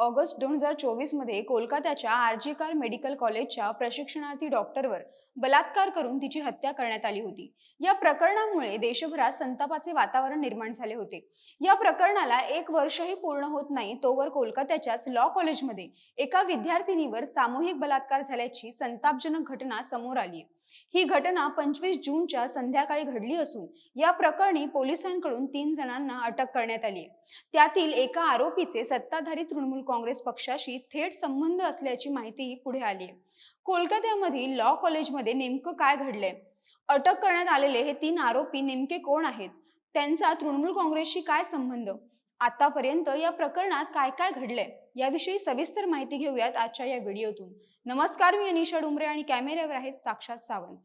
August दोन हजार चोवीसमध्ये कोलकात्याच्या आरजीकार मेडिकल कॉलेजच्या प्रशिक्षणार्थी डॉक्टरवर बलात्कार करून तिची हत्या करण्यात आली होती. या प्रकरणामुळे देशभरात संतापाचे वातावरण निर्माण झाले होते. या प्रकरणाला एक वर्षही पूर्ण होत नाही तोवर कोलकात्याच्याच लॉ कॉलेजमध्ये एका विद्यार्थिनीवर सामूहिक बलात्कार झाल्याची संतापजनक घटना समोर आली ही घटना पंचवीस जूनच्या संध्याकाळी घडली असून या प्रकरणी पोलिसांकडून तीन जणांना अटक करण्यात आली त्यातील एका आरोपीचे सत्ताधारी तृणमूल काँग्रेस पक्षाशी थेट संबंध असल्याची माहितीही पुढे आली आहे. कोलकात्यामधील लॉ कॉलेजमध्ये नेमकं काय घडलंय? अटक करण्यात आलेले हे तीन आरोपी नेमके कोण आहेत? त्यांचा तृणमूल काँग्रेसशी काय संबंध? आतापर्यंत या प्रकरणात काय काय घडलंय याविषयी सविस्तर माहिती घेऊयात आजच्या या व्हिडिओतून. नमस्कार मी अनिशा डुमरे आणि कॅमेऱ्यावर आहेत साक्षात सावंत.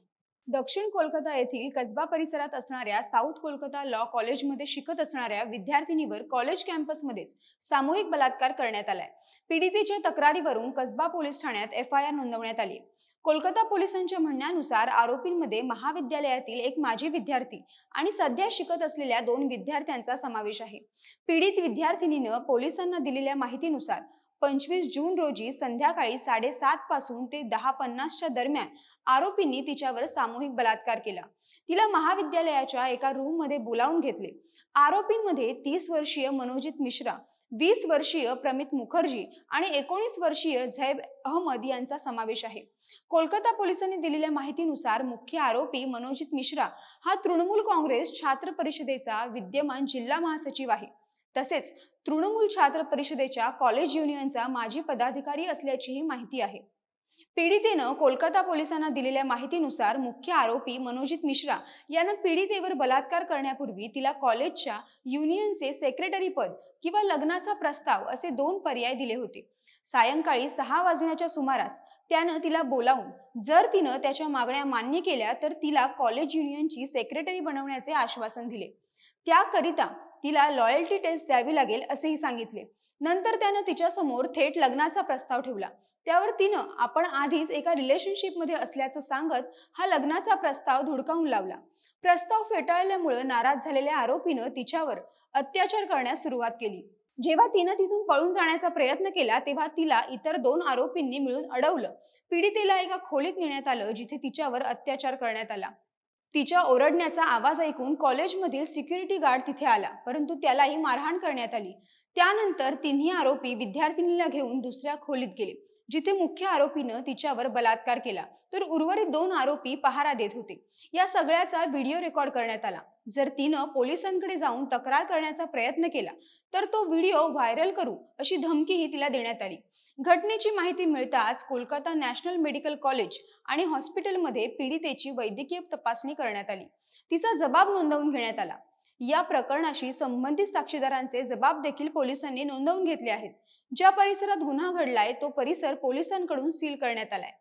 दक्षिण कोलकाता येथील कसबा परिसरात असणाऱ्या साऊथ कोलकाता लॉ कॉलेजमध्ये शिकत असणाऱ्या विद्यार्थिनीवर कॉलेज कॅम्पसमध्येच सामूहिक बलात्कार करण्यात आलाय. पीडितेच्या तक्रारीवरून कसबा पोलीस ठाण्यात एफ आय आर नोंदवण्यात आली कोलकाता पोलिसांच्या म्हणण्यानुसार आरोपींमध्ये महाविद्यालयातील एक माजी विद्यार्थी आणि सध्या शिकत असलेल्या दोन विद्यार्थ्यांचा समावेश आहे. पीडित विद्यार्थिनीनं पोलिसांना दिलेल्या माहितीनुसार पंचवीस जून रोजी संध्याकाळी साडेसात पासून ते दहा पन्नासच्या दरम्यान आरोपींनी तिच्यावर सामूहिक बलात्कार केला. तिला महाविद्यालयाच्या एका रूममध्ये बोलावून घेतले. आरोपींमध्ये तीस वर्षीय मनोजित मिश्रा वीस वर्षीय प्रमित मुखर्जी आणि एकोणीस वर्षीय झैब अहमद यांचा समावेश आहे. कोलकाता पोलिसांनी दिलेल्या माहितीनुसार मुख्य आरोपी मनोजित मिश्रा हा तृणमूल काँग्रेस छात्र परिषदेचा विद्यमान जिल्हा महासचिव आहे. तसेच तृणमूल छात्र परिषदेच्या कॉलेज युनियनचा माजी पदाधिकारी असल्याचीही माहिती आहे. पीडितेनं कोलकाता पोलिसांना दिलेल्या माहितीनुसार मुख्य आरोपी मनोजित मिश्रा यानं पीडितेवर बलात्कार करण्यापूर्वी तिला कॉलेजच्या युनियनचे सेक्रेटरी पद किंवा लग्नाचा प्रस्ताव असे दोन पर्याय दिले होते. सायंकाळी सहा वाजण्याच्या सुमारास त्यानं तिला बोलावून जर तिनं त्याच्या मागण्या मान्य केल्या तर तिला कॉलेज युनियनची सेक्रेटरी बनवण्याचे आश्वासन दिले. त्याकरिता तिला लॉयल्टी टेस्ट द्यावी लागेल असेही सांगितले. नंतर त्यानं तिच्यासमोर थेट लग्नाचा प्रस्ताव ठेवला. त्यावर तिनं आपण आधीच एका रिलेशनशिपमध्ये असल्याचं सांगत हा लग्नाचा प्रस्ताव धुडकावून लावला. प्रस्ताव फेटाळल्यामुळे नाराज झालेल्या आरोपीनं तिच्यावर अत्याचार करण्यास सुरुवात केली. जेव्हा तिनं तिथून पळून जाण्याचा प्रयत्न केला तेव्हा तिला इतर दोन आरोपींनी मिळून अडवलं. पीडितेला एका खोलीत नेण्यात आलं जिथे तिच्यावर अत्याचार करण्यात आला. तिच्या ओरडण्याचा आवाज ऐकून कॉलेजमधील सिक्युरिटी गार्ड तिथे आला परंतु त्यालाही मारहाण करण्यात आली. त्यानंतर तिन्ही आरोपी विद्यार्थिनीला घेऊन दुसऱ्या खोलीत गेले. जिथे मुख्य आरोपीनं तिच्यावर बलात्कार केला. तर उर्वरित दोन आरोपी पहारा देत होते. या सगळ्याचा व्हिडिओ रेकॉर्ड करण्यात आला. जर तिनं पोलिसांकडे जाऊन तक्रार करण्याचा प्रयत्न केला तर तो व्हिडिओ व्हायरल करू अशी धमकीही तिला देण्यात आली. घटनेची माहिती मिळताच कोलकाता नॅशनल मेडिकल कॉलेज आणि हॉस्पिटलमध्ये पीडितेची वैद्यकीय तपासणी करण्यात आली. तिचा जबाब नोंदवून घेण्यात आला. या प्रकरणाशी संबंधित साक्षीदारांचे जबाब देखील पोलिसांनी नोंदवून घेतले आहेत. ज्या परिसरात गुन्हा घडलाय तो परिसर पोलिसांकडून सील करण्यात आलाय.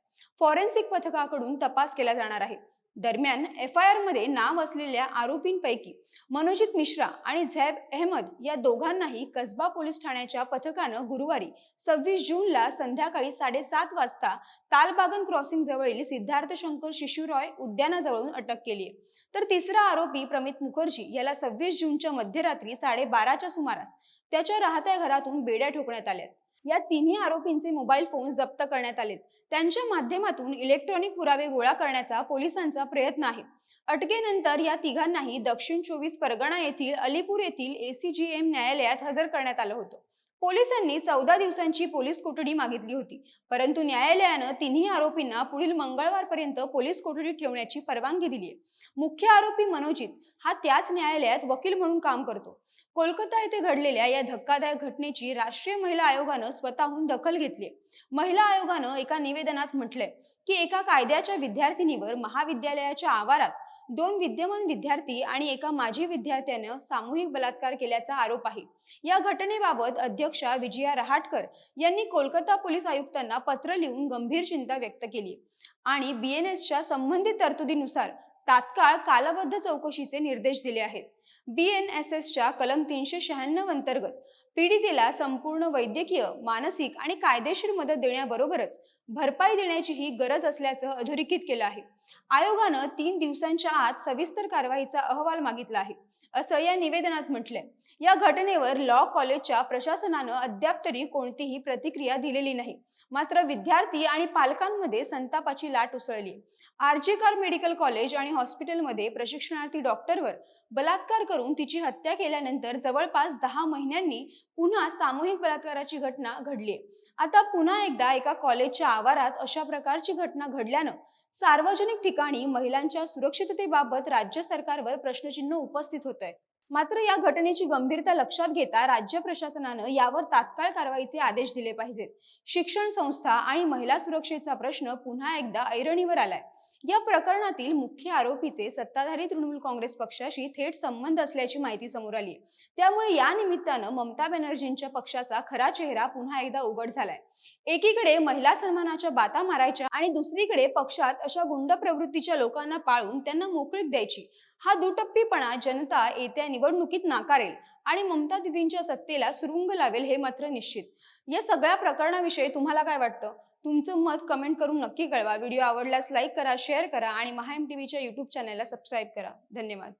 फॉरेन्सिक पथकाकडून तपास केला जाणार आहे. दरम्यान एफ आय आरमध्ये नाव असलेल्या आरोपींपैकी मनोजित मिश्रा आणि झैब अहमद या दोघांनाही कसबा पोलीस ठाण्याच्या पथकानं गुरुवारी सव्वीस जूनला संध्याकाळी साडेसात वाजता तालबागन क्रॉसिंग जवळील सिद्धार्थ शंकर शिशुरॉय उद्यानाजवळून अटक केली आहे. तर तिसरा आरोपी प्रमित मुखर्जी याला सव्वीस जूनच्या मध्यरात्री साडेबाराच्या सुमारास त्याच्या राहत्या घरातून बेड्या ठोकण्यात आल्यात. या तिन्ही आरोपींचे मोबाईल फोन जप्त करण्यात आले त्यांच्या माध्यमातून इलेक्ट्रॉनिक पुरावे गोळा करण्याचा पोलिसांचा प्रयत्न आहे. अटकेनंतर या तिघांनाही दक्षिण चोवीस परगणा येथील अलीपूर येथील एसीजीएम न्यायालयात हजर करण्यात आलं होतं. पोलिसांनी चौदा दिवसांची पोलीस कोठडी मागितली होती. परंतु न्यायालयानं तिन्ही आरोपींना पुढील मंगळवारपर्यंत पोलीस कोठडीत ठेवण्याची परवानगी दिली आहे मुख्य आरोपी मनोजित हा त्याच न्यायालयात वकील म्हणून काम करतो. कोलकाता येथे घडलेल्या या धक्कादायक घटनेची राष्ट्रीय महिला आयोगानं स्वतःहून दखल घेतली महिला आयोगानं एका निवेदनात म्हटलंय की एका कायद्याच्या विद्यार्थिनीवर महाविद्यालयाच्या आवारात दोन विद्यमान विद्यार्थी आणि एका माजी विद्यार्थ्यानं सामूहिक बलात्कार केल्याचा आरोप आहे. या घटनेबाबत अध्यक्षा विजया रहाटकर यांनी कोलकाता पोलीस आयुक्तांना पत्र लिहून गंभीर चिंता व्यक्त केली. आणि बीएनएसच्या संबंधित तरतुदीनुसार तात्काळ कालबद्ध चौकशीचे निर्देश दिले आहेत. बी एन एस एसच्या कलम तीनशे शहाण्णव अंतर्गत पीडितेला संपूर्ण वैद्यकीय मानसिक आणि कायदेशीर मदत देण्याबरोबरच भरपाई देण्याचीही गरज असल्याचं अधोरेखित केलं आहे. आयोगानं तीन दिवसांच्या आत सविस्तर कारवाईचा अहवाल मागितला आहे असं या निवेदनात म्हटलंय. या घटनेवर लॉ कॉलेजच्या प्रशासनानं अद्याप तरी कोणतीही प्रतिक्रिया दिलेली नाही. मात्र विद्यार्थी आणि पालकांमध्ये संतापाची लाट उसळली. आरजी कार मेडिकल कॉलेज आणि हॉस्पिटलमध्ये प्रशिक्षणार्थी डॉक्टरवर बलात्कार करून तिची हत्या केल्यानंतर जवळपास दहा महिन्यांनी पुन्हा सामूहिक बलात्काराची घटना घडली आता पुन्हा एकदा एका कॉलेजच्या आवारात अशा प्रकारची घटना घडल्यानं सार्वजनिक ठिकाणी महिलांच्या सुरक्षिततेबाबत राज्य सरकारवर प्रश्नचिन्ह उपस्थित होत आहे मात्र या घटनेची गंभीरता लक्षात घेता राज्य प्रशासनानं यावर तात्काळ कारवाईचे आदेश दिले पाहिजेत. शिक्षण संस्था आणि महिला सुरक्षेचा प्रश्न पुन्हा एकदा ऐरणीवर आलाय. या प्रकरणातील मुख्य आरोपीचे सत्ताधारी तृणमूल काँग्रेस पक्षाशी थेट संबंध असल्याची माहिती समोर आली त्यामुळे या निमित्तानं ममता बॅनर्जींच्या पक्षाचा खरा चेहरा पुन्हा एकदा उघड झालाय. एकीकडे महिला सन्मानाच्या बाता मारायच्या आणि दुसरीकडे पक्षात अशा गुंड प्रवृत्तीच्या लोकांना पाळून त्यांना मोकळीक द्यायची. हा दुटप्पीपणा जनता येत्या निवडणुकीत नाकारेल आणि ममता दिदींच्या सत्तेला सुरुंग लावेल हे मात्र निश्चित. या सगळ्या प्रकरणाविषयी तुम्हाला काय वाटतं? तुमचं मत कमेंट करून नक्की कळवा. व्हिडिओ आवडल्यास लाईक करा शेअर करा आणि महा एम टीव्हीच्या युट्यूब चॅनलला सबस्क्राईब करा. धन्यवाद.